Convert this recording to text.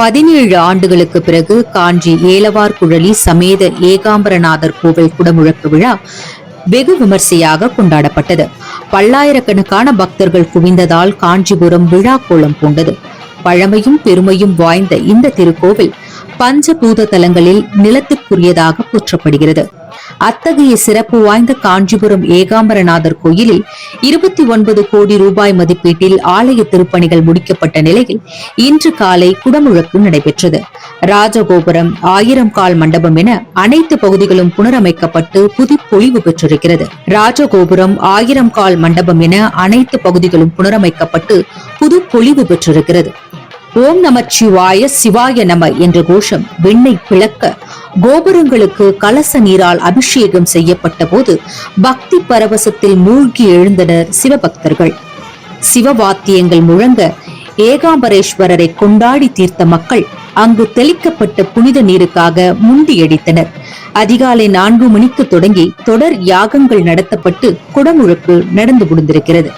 பதினேழு ஆண்டுகளுக்கு பிறகு காஞ்சி ஏலவார் குழலி சமேத ஏகாம்பரநாதர் கோவில் குடமுழக்கு விழா வெகு விமர்சையாக கொண்டாடப்பட்டது. பல்லாயிரக்கணக்கான பக்தர்கள் குவிந்ததால் காஞ்சிபுரம் விழா கோலம் பூண்டது. பழமையும் பெருமையும் வாய்ந்த இந்த திருக்கோவில் பஞ்சபூத தலங்களில் நிலத்திற்குரியதாக போற்றப்படுகிறது. அத்தகைய சிறப்பு வாய்ந்த காஞ்சிபுரம் ஏகாம்பரநாதர் கோயிலில் இருபத்தி ஒன்பது கோடி ரூபாய் மதிப்பீட்டில் ஆலய திருப்பணிகள் முடிக்கப்பட்ட நிலையில் இன்று காலை குடமுழக்கு நடைபெற்றது. ராஜகோபுரம் ஆயிரம் கால் மண்டபம் என அனைத்து பகுதிகளும் புனரமைக்கப்பட்டு புதுப்பொழிவு பெற்றிருக்கிறது. ராஜகோபுரம் ஆயிரம் கால் மண்டபம் என அனைத்து பகுதிகளும் புனரமைக்கப்பட்டு புதுப்பொழிவு பெற்றிருக்கிறது. ஓம் நமச்சிவாய சிவாய நம என்ற கோஷம் விண்ணை பிளக்க கோபுரங்களுக்கு கலச நீரால் அபிஷேகம் செய்யப்பட்ட போது பக்தி பரவசத்தில் மூழ்கி எழுந்தனர் சிவபக்தர்கள். சிவவாத்தியங்கள் முழங்க ஏகாம்பரேஸ்வரரை கொண்டாடி தீர்த்த மக்கள் அங்கு தெளிக்கப்பட்ட புனித நீருக்காக முண்டியடித்தனர் அதிகாலை நான்கு மணிக்கு தொடங்கி தொடர் யாகங்கள் நடத்தப்பட்டு குடமுழுக்கு நடந்து முடிந்திருக்கிறது.